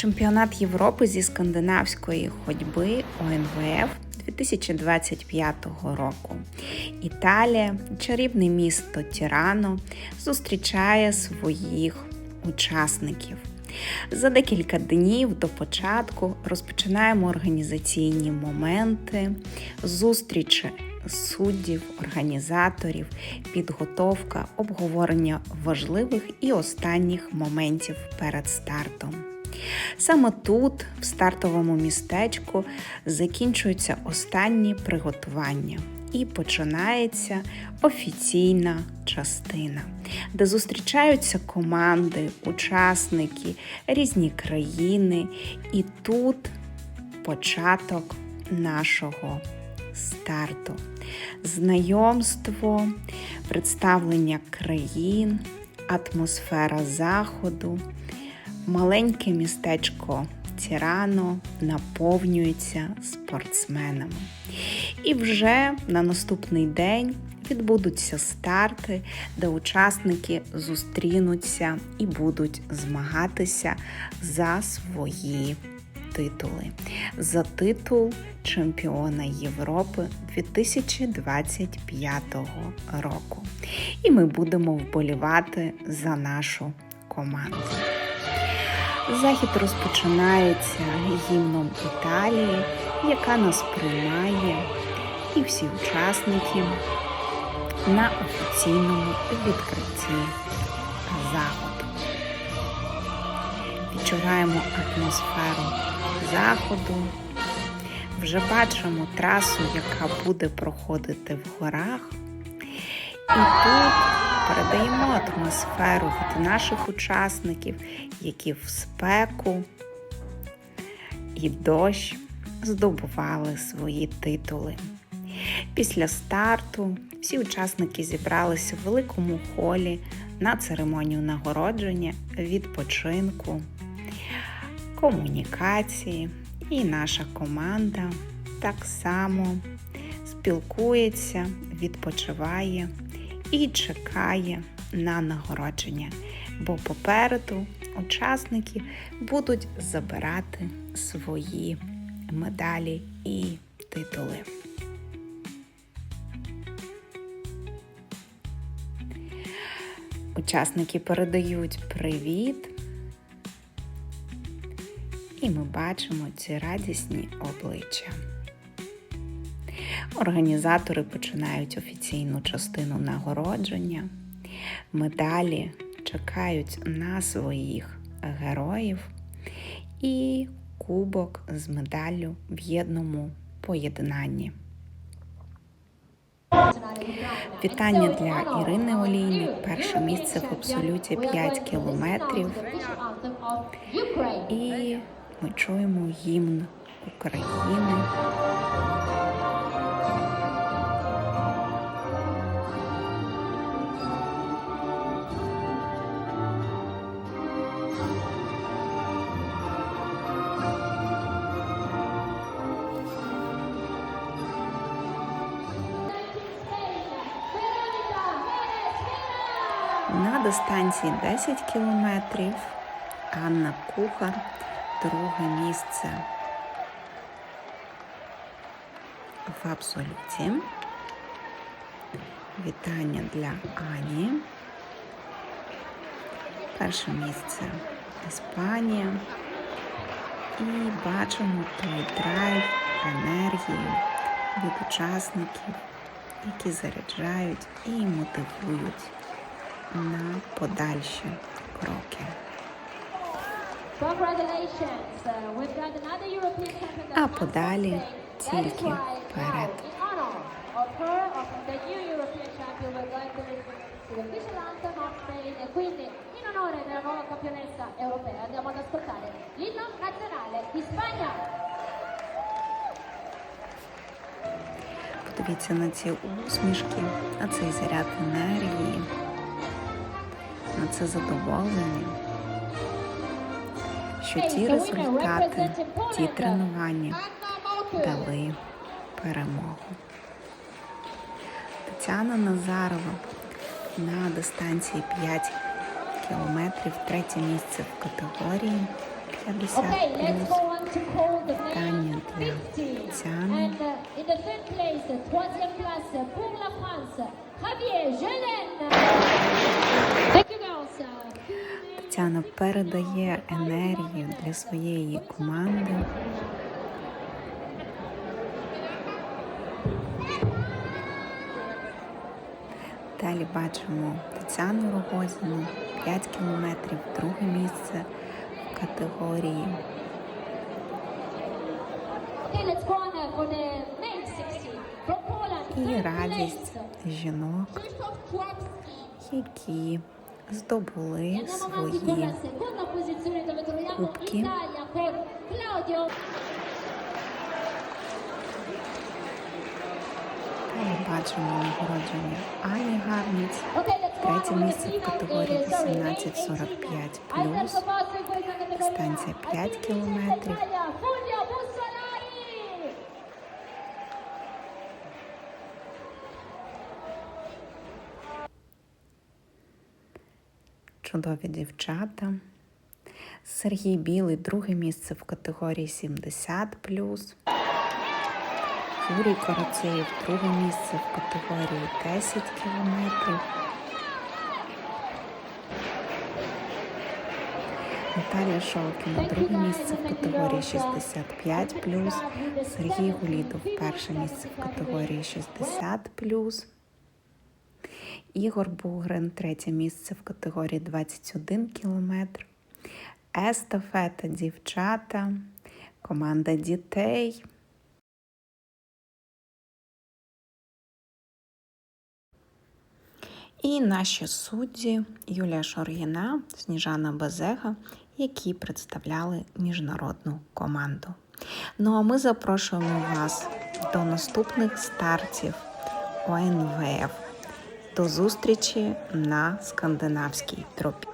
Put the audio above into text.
Чемпіонат Європи зі скандинавської ходьби ОНВФ 2025 року. Італія, чарівне місто Тірано, зустрічає своїх учасників. За декілька днів до початку розпочинаємо організаційні моменти, зустрічі суддів, організаторів, підготовка, обговорення важливих і останніх моментів перед стартом. Саме тут, в стартовому містечку, закінчуються останні приготування. І починається офіційна частина, де зустрічаються команди, учасники, різні країни, і тут початок нашого старту. Знайомство, представлення країн, атмосфера заходу, маленьке містечко Тірано наповнюється спортсменами. І вже на наступний день відбудуться старти, де учасники зустрінуться і будуть змагатися за свої титули. За титул чемпіона Європи 2025 року. І ми будемо вболівати за нашу команду. Захід розпочинається гімном Італії, яка нас приймає, і всі учасники на офіційному відкритті заходу. Відчуваємо атмосферу заходу, вже бачимо трасу, яка буде проходити в горах. І тут передаємо атмосферу від наших учасників, які в спеку і дощ здобували свої титули. Після старту всі учасники зібралися в великому холі на церемонію нагородження, відпочинку, комунікації. І наша команда так само спілкується, відпочиває і чекає на нагородження, бо попереду учасники будуть забирати свої медалі і титули. Учасники передають привіт, і ми бачимо ці радісні обличчя. Організатори починають офіційну частину нагородження. Медалі чекають на своїх героїв і кубок з медаллю в єдному поєднанні. Вітання для Ірини Олійник. Перше місце в абсолюті 5 кілометрів. І ми чуємо гімн України. На дистанції 10 кілометрів Анна Кухар, друге місце в абсолюті. Вітання для Ані. Перше місце Іспанія. І бачимо той драйв, енергію від учасників, які заряджають і мотивують на подальші кроки. А подалі тільки вперед. Подивіться на ці усмішки, на цей заряд енергії, на це задоволення, що ті результати, ті тренування дали перемогу. Тетяна Назарова на дистанції 5 кілометрів, третє місце в категорії Okay, let's go on to call the Питання для 50. Тетяни. Uh, troisième place pour la France, Javier Jelen. Тетяна передає енергію для своєї команди. Далі бачимо Тетяну Рогозіну, 5 кілометрів, друге місце в категорії. Okay, let's go on for the main 60. From Poland, І радість жінок, які здобули свої Claudio Далі бачимо нагородження Ані on Третє місце в категорії uh, sorry, 18-45 main 80. плюс. Чудові дівчата. Сергій Білий, друге місце в категорії 70 Юрій Короцеєв, друге місце в категорії 10 кілометрів. Наталя Шолкіна, друге місце в категорії 65 Сергій Гулідов, перше місце в категорії 60 Ігор Бугрин, третє місце в категорії 21 кілометр. Естафета дівчата, команда дітей. І наші судді Юлія Шоргіна, Сніжана Безега, які представляли міжнародну команду. Ну а ми запрошуємо вас до наступних стартів ОНВФ. До зустрічі на скандинавській тропі.